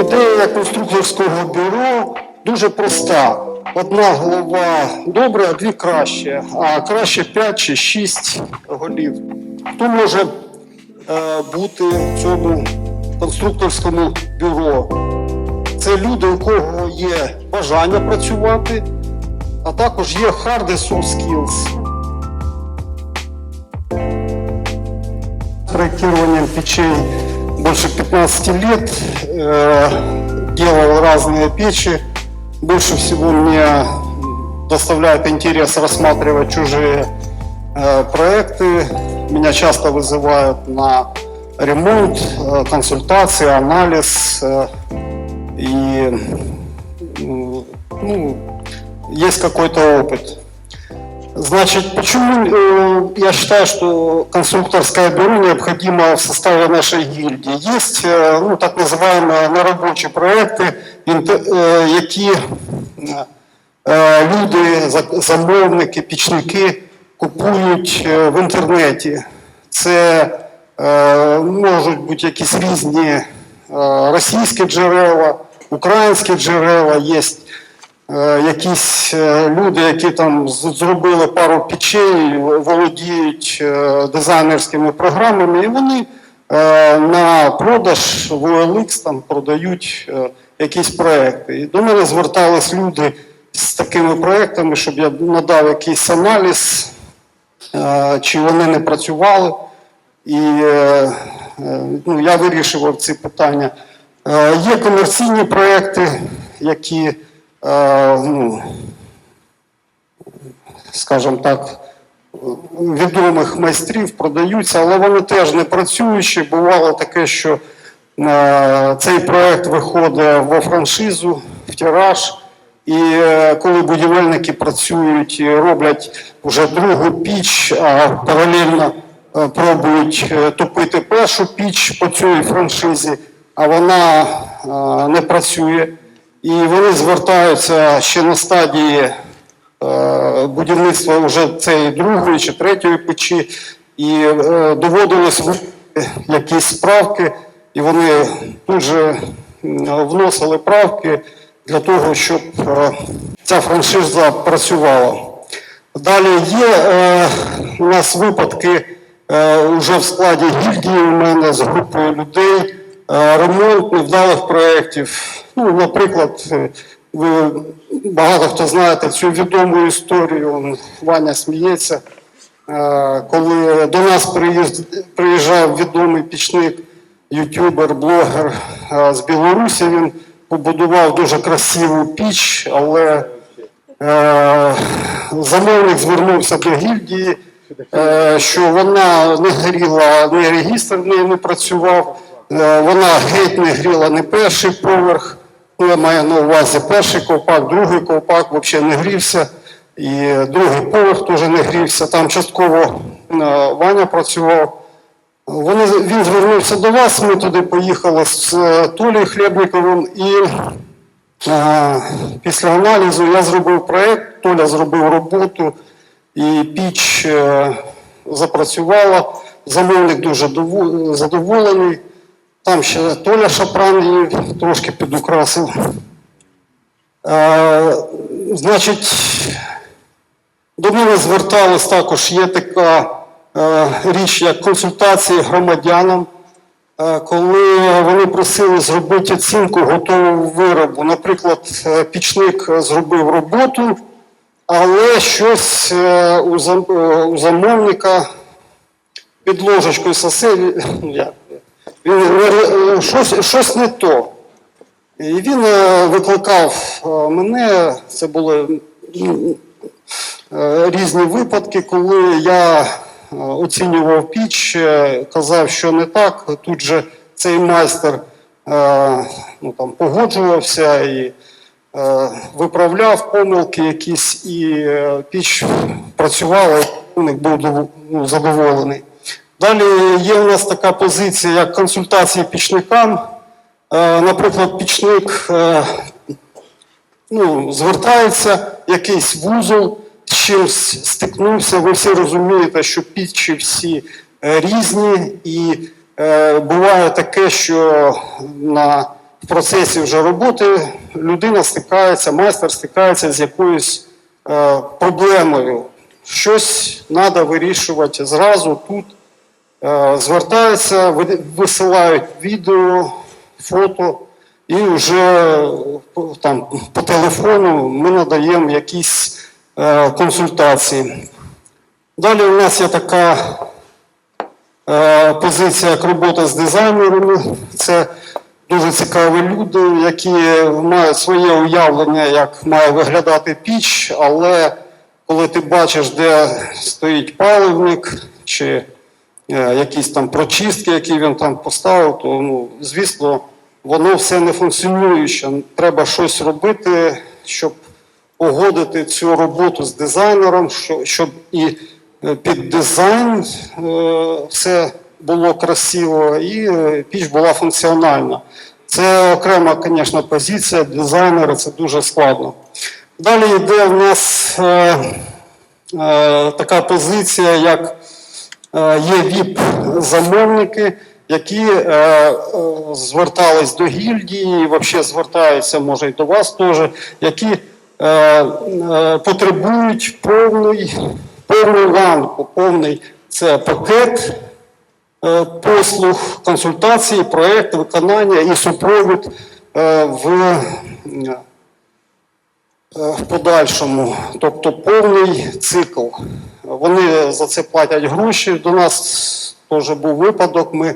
Ідея конструкторського бюро дуже проста. Одна голова добре, а дві краще, а краще 5 чи 6 голів. Хто може е, бути в цьому конструкторському бюро? Це люди, у кого є бажання працювати, а також є hard soft skills. проектированием печей больше 15 лет. Э, делал разные печи. Больше всего мне доставляет интерес рассматривать чужие э, проекты. Меня часто вызывают на ремонт, э, консультации, анализ. и ну, есть какой-то опыт. Значит, почему э, я считаю, что конструкторское бюро необходимо в составе нашей гильдии? Есть э, ну, так называемые нарабочі проекти, інте- е, які е, е, люди, за- замовники, пічники купують е, в інтернеті. Це е, можуть бути якісь різні е, російські джерела, українські джерела, є е, якісь е, люди, які там зробили пару печей, володіють е, дизайнерськими програмами, і вони е, на продаж в OLX там продають е, якісь проекти. І до мене звертались люди з такими проектами, щоб я надав якийсь аналіз, е, чи вони не працювали. І е, е, ну, я вирішував ці питання. Е, Є комерційні проекти, які, е, ну, скажімо так, відомих майстрів продаються, але вони теж не працюючі. Бувало таке, що цей проект виходить во франшизу, в тираж. І е, коли будівельники працюють і роблять вже другу піч, а паралельно е, пробують е, топити першу піч по цій франшизі, а вона не працює. І вони звертаються ще на стадії е, будівництва вже цієї другої чи третьої печі, і е, доводилось якісь справки, і вони тут же вносили правки для того, щоб е, ця франшиза працювала. Далі є е, у нас випадки е, вже в складі гільдії у мене з групою людей, е, ремонт невдалих проєктів. Ну, наприклад, е, ви багато хто знаєте цю відому історію, Ваня сміється. Е, коли до нас приїжджав відомий пічник, ютубер, блогер е, з Білорусі, він побудував дуже красиву піч, але е, замовник звернувся до гільдії, е, що вона не горіла, ні регістр в неї не працював, е, вона геть не гріла не перший поверх. Ну, я маю на увазі перший ковпак, другий ковпак взагалі не грівся. І другий поверх теж не грівся. Там частково е, Ваня працював. Вони, він звернувся до вас, ми туди поїхали з е, Толею Хлібниковим і е, після аналізу я зробив проєкт, Толя зробив роботу, і піч е, запрацювала. Замовник дуже задоволений. Там ще Толя Шапран її трошки підукрасив. Е, значить, до мене звертались також, є така е, річ, як консультації громадянам, е, коли вони просили зробити оцінку готового виробу. Наприклад, е, пічник зробив роботу, але щось е, у, е, замовника під ложечкою сосе, як, він, е, щось, щось не то. І він е, викликав е, мене, це були е, різні випадки, коли я е, оцінював піч, е, казав, що не так. Тут же цей майстер е, ну, там, погоджувався і е, виправляв помилки якісь, і е, піч працювала, і був ну, задоволений. Далі є у нас така позиція, як консультації пічникам. Е, Наприклад, пічник е, ну, звертається якийсь вузол, з чимсь стикнувся. Ви всі розумієте, що пічі всі е, різні, і буває таке, що на процесі вже роботи людина стикається, майстер стикається з якоюсь е, проблемою. Щось треба вирішувати зразу тут. Е, звертаються, висилають відео, фото, і вже там, по телефону ми надаємо якісь е, консультації. Далі у нас є така е, позиція як робота з дизайнерами. Це дуже цікаві люди, які мають своє уявлення, як має виглядати піч, але коли ти бачиш, де стоїть паливник чи якісь там прочистки, які він там поставив, то ну, звісно, воно все не функціонуюче. Треба щось робити, щоб погодити цю роботу з дизайнером, щоб і е, під дизайн е, все було красиво, і е, піч була функціональна. Це окрема, звісно, позиція дизайнера, це дуже складно. Далі йде в нас е, е, така позиція, як е, є ВІП-замовники, які е, е, звертались до гільдії, і взагалі звертаються, може, і до вас теж, які е, е, потребують повний, повну ланку, повний це пакет е, послуг, консультації, проєкт, виконання і супровід е, в е, в подальшому, тобто повний цикл. Вони за це платять гроші. До нас теж був випадок. Ми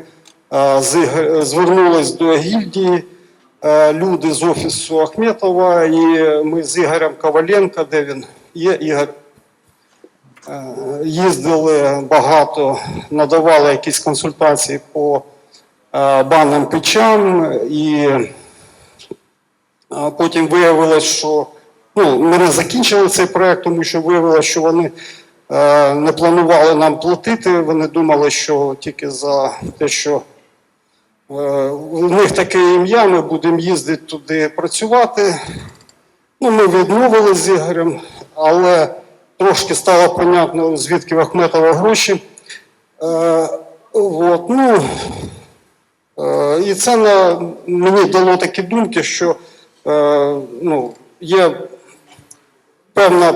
е, звернулись до гільдії, е, люди з офісу Ахметова, і ми з Ігорем Коваленко, де він є, Ігор. е, Їздили багато, надавали якісь консультації по банним печам і потім виявилось, що ну, ми не закінчили цей проект, тому що виявилося, що вони не планували нам платити. Вони думали, що тільки за те, що е, у них таке ім'я, ми будемо їздити туди працювати. Ну, ми відмовились з Ігорем, але трошки стало понятно, звідки в Ахметова гроші. Е, от, ну, Е, І це на, мені дало такі думки, що е, ну, є певна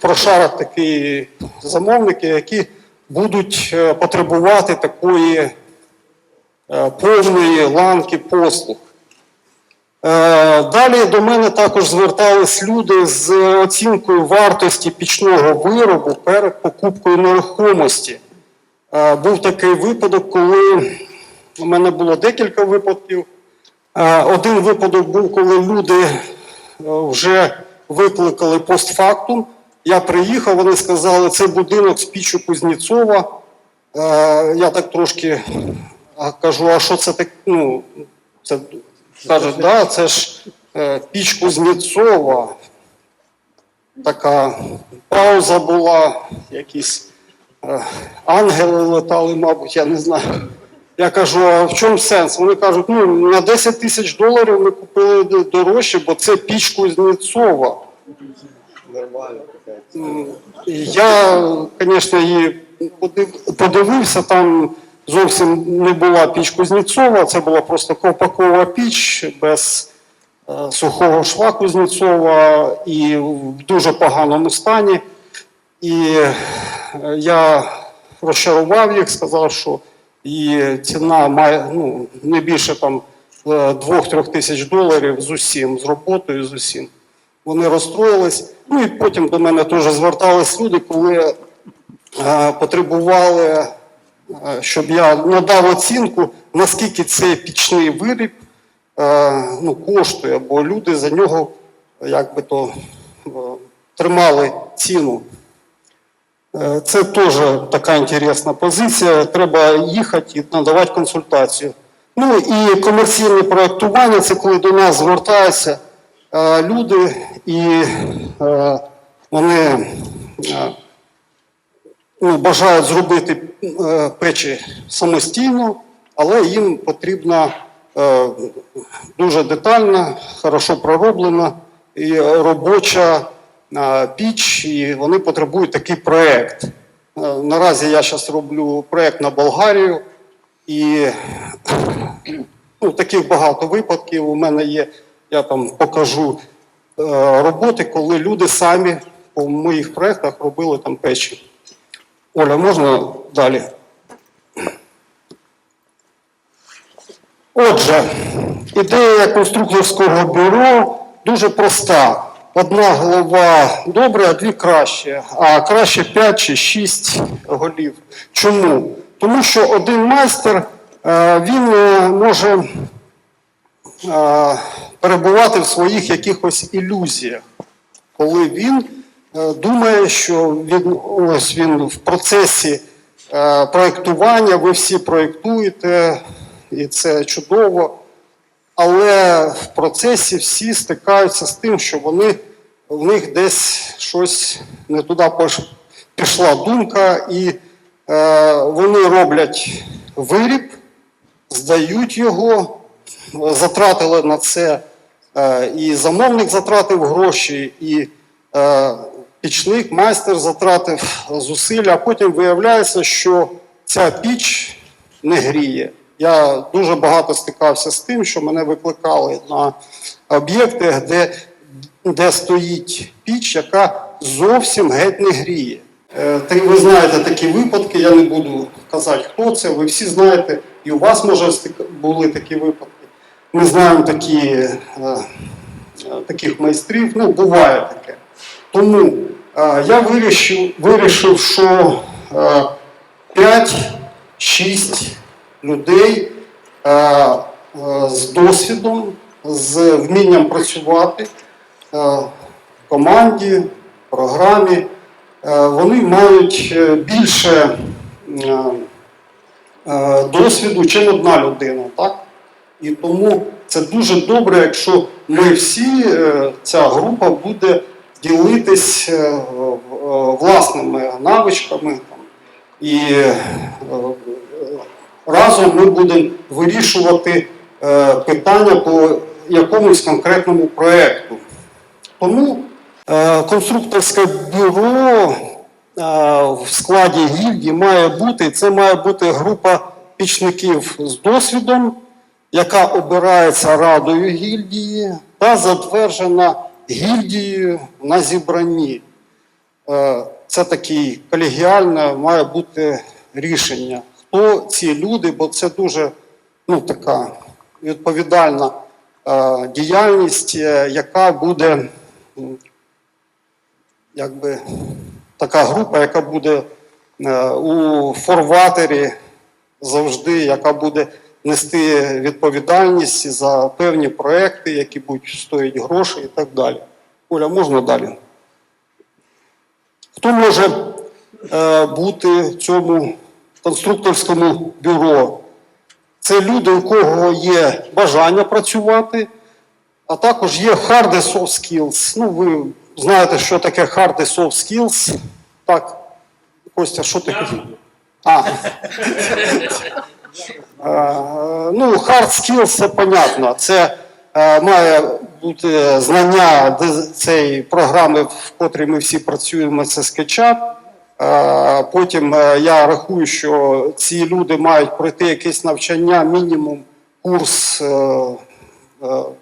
прошарок такі замовники, які будуть е, потребувати такої е, повної ланки послуг. Е, Далі до мене також звертались люди з оцінкою вартості пічного виробу перед покупкою нерухомості. Був такий випадок, коли у мене було декілька випадків. Один випадок був, коли люди вже викликали постфактум. Я приїхав, вони сказали, це будинок з піччю Кузнєцова. Е, Я так трошки кажу, а що це так? Ну, це кажуть, да, це ж е, піч Кузнєцова. Така пауза була, якісь е, ангели летали, мабуть, я не знаю. Я кажу, а в чому сенс? Вони кажуть, ну на 10 тисяч доларів ми купили дорожче, бо це піч Кузнєцова. І Я, звісно, її подивився, там зовсім не була піч Кузнєцова, це була просто ковпакова піч без е, сухого шва Кузнєцова і в дуже поганому стані. І е, я розчарував їх, сказав, що її ціна має ну, не більше там 2-3 тисяч доларів з усім, з роботою, з усім. Вони розстроїлись. Ну і потім до мене теж звертались люди, коли е, потребували, е, щоб я надав оцінку, наскільки цей пічний виріб е, ну, коштує, бо люди за нього як би то е, тримали ціну. Е, Це теж така інтересна позиція. Треба їхати і надавати консультацію. Ну і комерційне проєктування це коли до нас звертаються люди, і вони ну, бажають зробити печі самостійно, але їм потрібна дуже детальна, хорошо пророблена і робоча піч, і вони потребують такий проєкт. Наразі я зараз роблю проєкт на Болгарію, і Ну, таких багато випадків. У мене є, я там покажу е, роботи, коли люди самі по моїх проєктах робили там печі. Оля, можна далі? Отже, ідея конструкторського бюро дуже проста. Одна голова добре, а дві краще. А краще 5 чи 6 голів. Чому? Тому що один майстер е, він е, може перебувати в своїх якихось ілюзіях, коли він е, думає, що він, ось він в процесі е, проєктування, ви всі проєктуєте, і це чудово. Але в процесі всі стикаються з тим, що вони, в них десь щось не туди пішла думка, і е, вони роблять виріб, здають його, затратили на це, е, і замовник затратив гроші, і е, пічник, майстер затратив зусилля, а потім виявляється, що ця піч не гріє. Я дуже багато стикався з тим, що мене викликали на об'єкти, де, де стоїть піч, яка зовсім геть не гріє. Е, ви знаєте такі випадки, я не буду казати, хто це, ви всі знаєте, і у вас, може, були такі випадки. Ми знаємо такі, е, е, таких майстрів, ну, буває таке. Тому е, я вирішив, вирішив що е, 5-6 людей з досвідом, з вмінням працювати в команді, в програмі, вони мають більше досвіду, чим одна людина. Так? І тому це дуже добре, якщо ми всі, е, ця група буде ділитись е, е, власними навичками і разом ми будемо вирішувати питання по якомусь конкретному проєкту. Тому конструкторське бюро в складі гільдії має бути, це має бути група пічників з досвідом, яка обирається радою гільдії та затверджена гільдією на зібранні. Е, Це таке колегіальне має бути рішення. Хто ці люди, бо це дуже ну, така відповідальна е, діяльність, е, яка буде якби така група, яка буде у форватері завжди, яка буде нести відповідальність за певні проекти, які будуть стоїть гроші і так далі. Оля, можна далі? Хто може е, бути в цьому конструкторському бюро? Це люди, у кого є бажання працювати, а також є hard soft skills. Ну, ви знаєте, що таке hard soft skills. Так, Костя, що ти хотів? А. Е, Ну, hard skills це понятно. Це е, має бути знання цієї програми, в котрій ми всі працюємо, це. Е, Потім е, я рахую, що ці люди мають пройти якесь навчання, мінімум курс,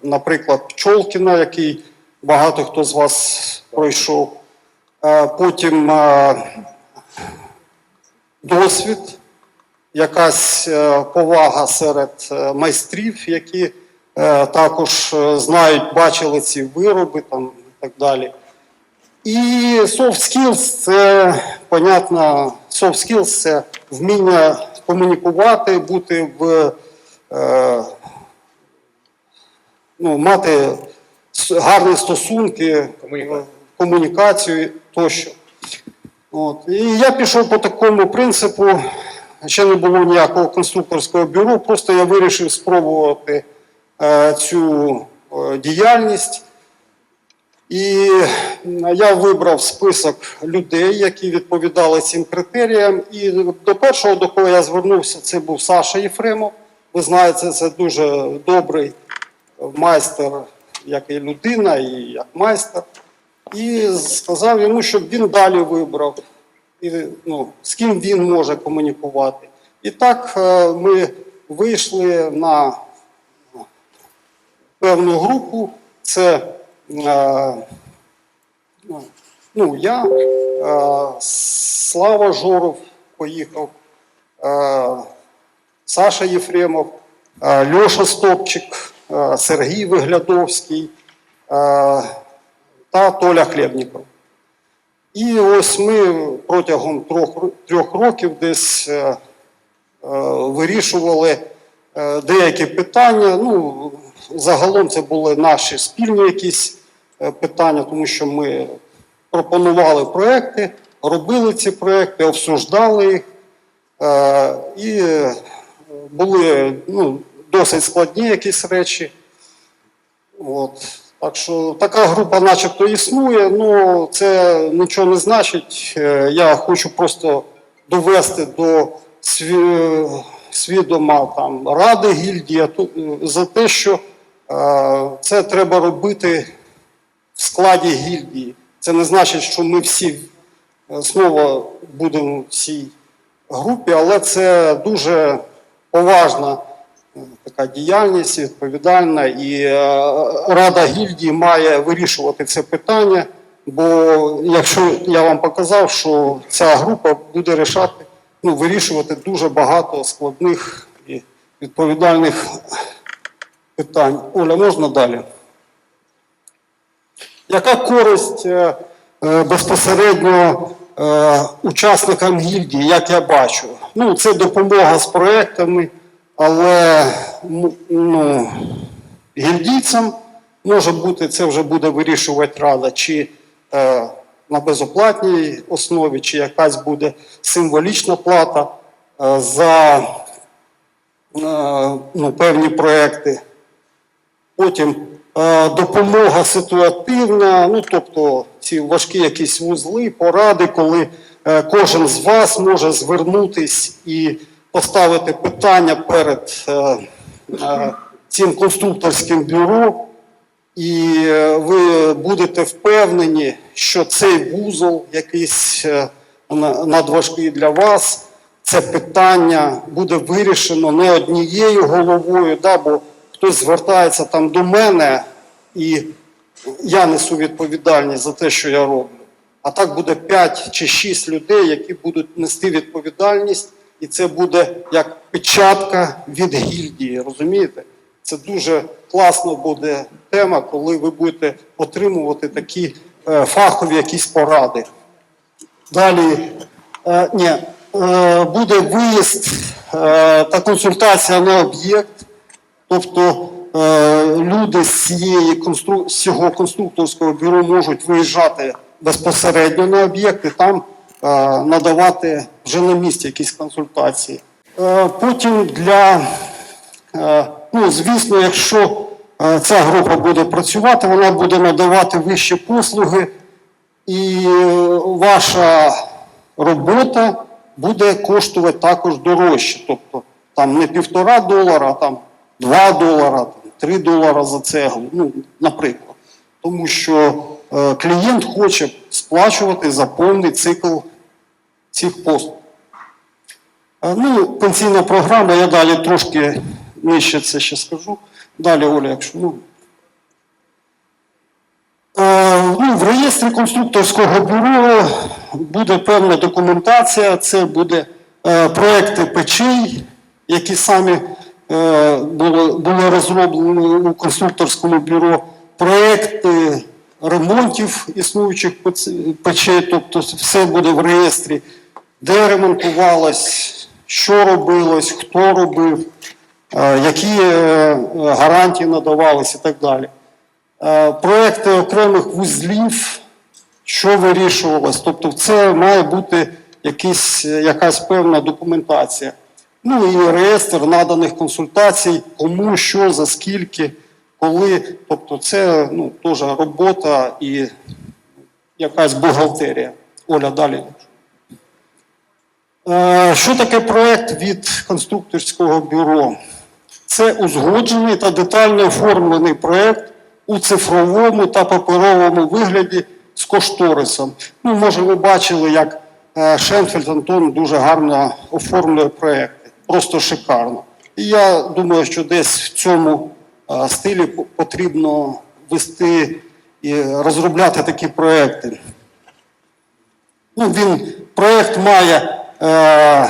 наприклад, Пчолкіна, який багато хто з вас пройшов. Потім досвід, якась е, повага серед е, майстрів, які е, також знають, бачили ці вироби там, і так далі. І soft skills це, понятно, soft skills це вміння комунікувати, бути в е, ну, мати гарні стосунки, Комунікацію. комунікацію тощо. От. І я пішов по такому принципу. Ще не було ніякого конструкторського бюро, просто я вирішив спробувати е, цю е, діяльність. І я вибрав список людей, які відповідали цим критеріям. І до першого, до кого я звернувся, це був Саша Єфремов. Ви знаєте, це дуже добрий майстер, як і людина, і як майстер. І сказав йому, щоб він далі вибрав, і, ну, з ким він може комунікувати. І так е, ми вийшли на певну групу. Це е, ну, я, е, Слава Жоров поїхав, е, Саша Єфремов, е, Льоша Стопчик, е, Сергій Виглядовський е, та Толя Хлєбніков. І ось ми протягом трьох, трьох років десь е, е, вирішували е, деякі питання. Ну, загалом це були наші спільні якісь е, питання, тому що ми пропонували проекти, робили ці проекти, обсуждали їх. Е, і були ну, досить складні якісь речі. От. Так що така група начебто існує, але це нічого не значить. Е, Я хочу просто довести до свідома там, ради гільдії е, за те, що е, це треба робити в складі гільдії. Це не значить, що ми всі знову будемо в цій групі, але це дуже поважна така діяльність, відповідальна, і е, Рада гільдії має вирішувати це питання. Бо якщо я вам показав, що ця група буде рішати, ну, вирішувати дуже багато складних і відповідальних питань. Оля, можна далі? Яка користь е, е, безпосередньо е, учасникам гільдії, як я бачу? Ну, це допомога з проектами, але ну, ну, гільдійцям може бути, це вже буде вирішувати рада, чи е, на безоплатній основі, чи якась буде символічна плата е, за е, ну, певні проекти. Потім е, допомога ситуативна, ну тобто ці важкі якісь вузли, поради, коли е, кожен з вас може звернутись і поставити питання перед е, е, цим конструкторським бюро, і е, ви будете впевнені, що цей вузол якийсь е, надважкий для вас, це питання буде вирішено не однією головою, да, бо хтось звертається там до мене, і я несу відповідальність за те, що я роблю. А так буде 5 чи 6 людей, які будуть нести відповідальність, і це буде як печатка від гільдії. Розумієте? Це дуже класно буде тема, коли ви будете отримувати такі е, фахові якісь поради. Далі е, ні, е, буде виїзд е, та консультація на об'єкт. Тобто е, люди з, цієї з цього конструкторського бюро можуть виїжджати безпосередньо на об'єкт і там надавати вже на місці якісь консультації. Е, потім для, е, ну, звісно, якщо е, ця група буде працювати, вона буде надавати вищі послуги, і е, ваша робота буде коштувати також дорожче. Тобто там не півтора долара, а там два долара, три долара за цеглу, ну, наприклад. Тому що е, клієнт хоче сплачувати за повний цикл цих послуг. Е, Ну, пенсійна програма, я далі трошки нижче це ще скажу. Далі, Оля, якщо ну, Е, Ну, в реєстрі конструкторського бюро буде певна документація, це буде е, проекти печей, які самі е, були розроблені у конструкторському бюро, проекти ремонтів існуючих печей, тобто все буде в реєстрі, де ремонтувалось, що робилось, хто робив, е, які е, гарантії надавались і так далі. Е, проекти окремих вузлів, що вирішувалось. Тобто, це має бути якийсь, якась певна документація. Ну і реєстр наданих консультацій, кому, що, за скільки, коли. Тобто, це ну, теж робота і якась бухгалтерія. Оля, далі. Е, Що таке проект від конструкторського бюро? Це узгоджений та детально оформлений проект у цифровому та паперовому вигляді з кошторисом. Ну, може, ви бачили, як е, Шенфельд Антон дуже гарно оформлює проекти. Просто шикарно. І я думаю, що десь в цьому стилі потрібно вести і розробляти такі проекти. Ну, він, проект має е,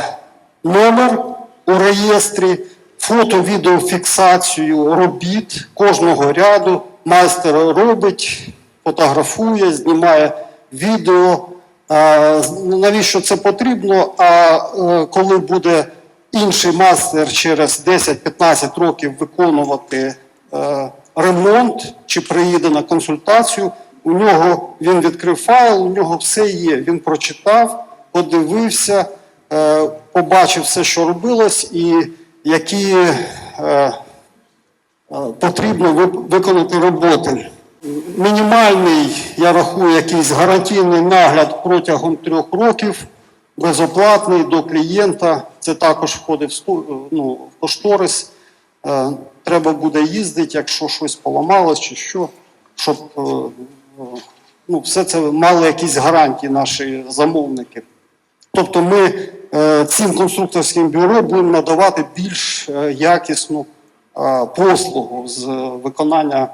номер у реєстрі, фото-відеофіксацію робіт кожного ряду. Майстер робить, фотографує, знімає відео. Е, навіщо це потрібно? А е, коли буде інший майстер через 10-15 років виконувати ремонт чи приїде на консультацію, у нього він відкрив файл, у нього все є. Він прочитав, подивився, е, побачив все, що робилось, і які е, е, потрібно виконати роботи. Мінімальний, я рахую, якийсь гарантійний нагляд протягом трьох років, безоплатний до клієнта. Це також входить в, ну, в кошторис. Треба буде їздити, якщо щось поламалось чи що, щоб е, ну, все це мали якісь гарантії наші замовники. Тобто ми е, цим конструкторським бюро будемо надавати більш е, якісну послугу з виконання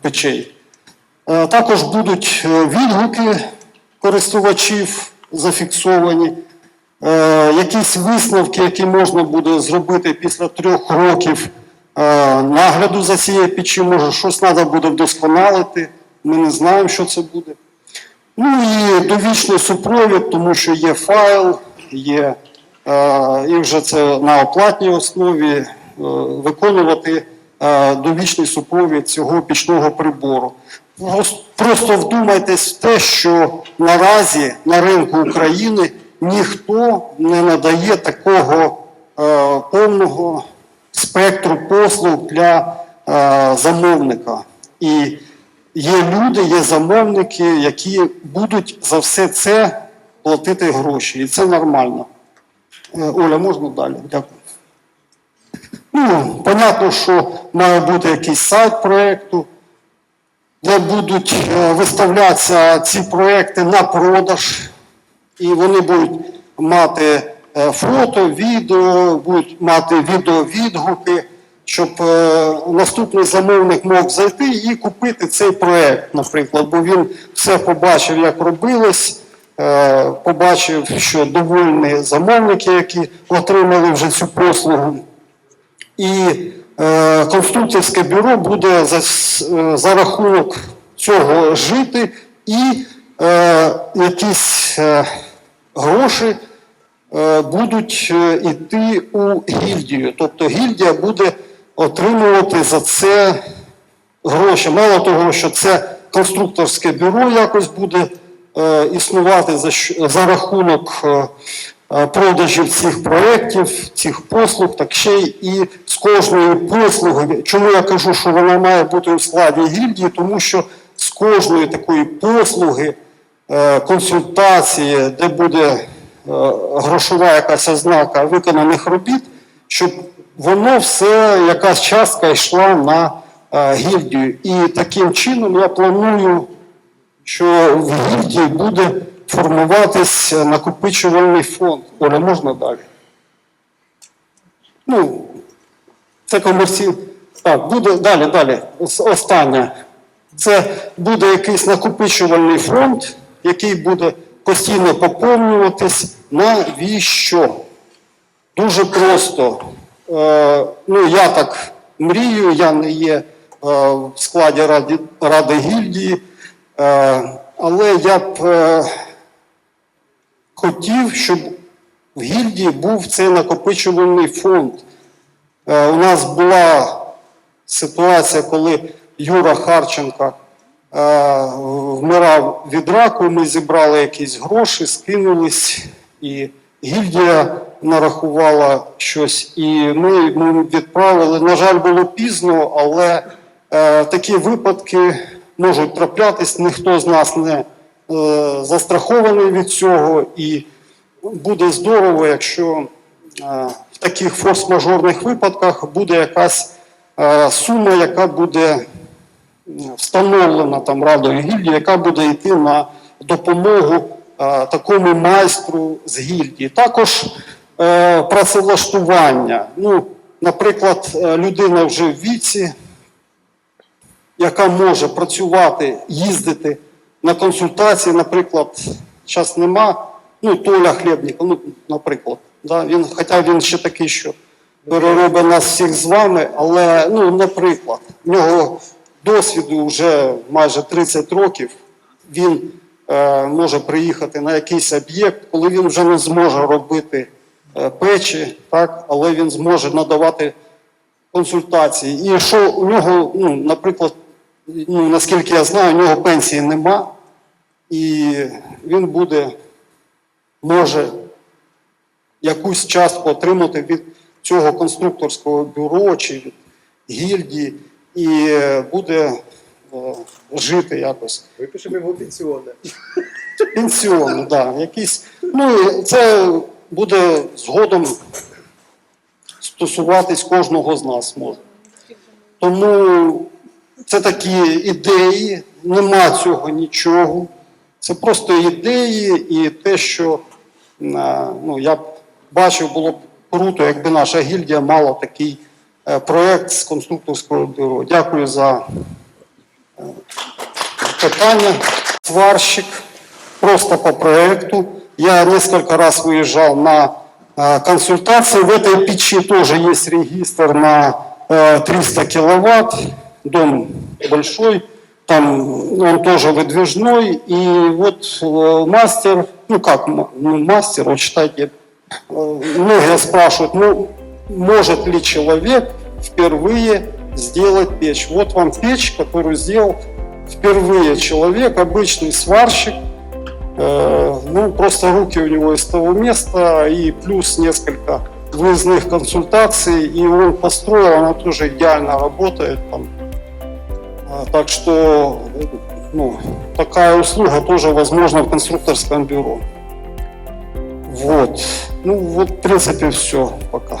печей. Також будуть відгуки користувачів зафіксовані, якісь висновки, які можна буде зробити після трьох років нагляду за цією печі. Може, щось треба буде вдосконалити. Ми не знаємо, що це буде. Ну і довічний супровід, тому що є файл, є е, і вже це на оплатній основі е, виконувати е, довічний супровід цього пічного прибору. Просто вдумайтесь в те, що наразі на ринку України ніхто не надає такого е, повного спектру послуг для е, замовника. І є люди, є замовники, які будуть за все це платити гроші. І це нормально. Е, Оля, можна далі? Дякую. Ну, понятно, що має бути якийсь сайт проєкту, де будуть е, виставлятися ці проекти на продаж, і вони будуть мати фото, відео, будуть мати відеовідгуки, щоб е, наступний замовник мог зайти і купити цей проект, наприклад, бо він все побачив, як робилось, е, побачив, що довольні замовники, які отримали вже цю послугу. І е, конструкторське бюро буде за, е, за рахунок цього жити і е, якісь е, гроші е, будуть е, йти у гільдію. Тобто гільдія буде отримувати за це гроші. Мало того, що це конструкторське бюро якось буде е, існувати за, рахунок е, е, продажів цих проєктів, цих послуг, так ще й і з кожної послуги. Чому я кажу, що вона має бути у складі гільдії? Тому що з кожної такої послуги, е, консультації, де буде е, грошова якась ознака виконаних робіт, щоб воно все, якась частка йшла на е, гільдію. І таким чином я планую, що в гільдії буде формуватись накопичувальний фонд. Оля, можна далі? Ну, це комерційний. Так, буде далі, далі. Останнє. Це буде якийсь накопичувальний фонд, який буде постійно поповнюватись. Навіщо? Дуже просто. Е, ну, я так мрію, я не є е, в складі ради, ради гільдії, е, але я б е, хотів, щоб в гільдії був цей накопичувальний фонд. Е, у нас була ситуація, коли Юра Харченко е, вмирав від раку, ми зібрали якісь гроші, скинулись, і гільдія нарахувала щось, і ми, ми відправили. На жаль, було пізно, але е, такі випадки можуть траплятись, ніхто з нас не е, застрахований від цього, і буде здорово, якщо е, в таких форс-мажорних випадках буде якась е, сума, яка буде встановлена там радою гільдії, яка буде йти на допомогу е, такому майстру з гільдії. Також е, працевлаштування. Ну, наприклад, е, людина вже в віці, яка може працювати, їздити на консультації, наприклад, зараз нема, ну, Толя Хлібніков, ну, наприклад, да, він, хоча він ще такий, що переробить нас всіх з вами, але, ну, наприклад, в нього досвіду вже майже 30 років, він е, може приїхати на якийсь об'єкт, коли він вже не зможе робити е, печі, так, але він зможе надавати консультації. І що у нього, ну, наприклад, ну, наскільки я знаю, у нього пенсії нема, і він буде, може якусь частку отримати від цього конструкторського бюро чи від гільдії, і буде е, жити якось. Випишемо його пенсіонне. Пенсіону, да, якісь. Ну, це буде згодом стосуватись кожного з нас може. Тому це такі ідеї, нема цього нічого. Це просто ідеї і те, що е, ну, я б бачив, було б круто, якби наша гільдія мала такий е, проект з конструкторського бюро. Дякую за е, питання. Сварщик просто по проекту. Я несколько раз выезжал на э, консультации. В этой печи тоже есть регистр на э, 300 киловатт. Дом большой, там он тоже выдвижной. И вот э, мастер, ну как м- ну, мастер, вот считайте, э, многие спрашивают, ну может ли человек впервые сделать печь? Вот вам печь, которую сделал впервые человек, обычный сварщик, Э, ну, просто руки у него из того места и плюс несколько выездных консультаций, и он построил, она тоже идеально работает там. А, Так что, ну, такая услуга тоже возможна в конструкторском бюро. Вот. Ну, вот, в принципе, все пока.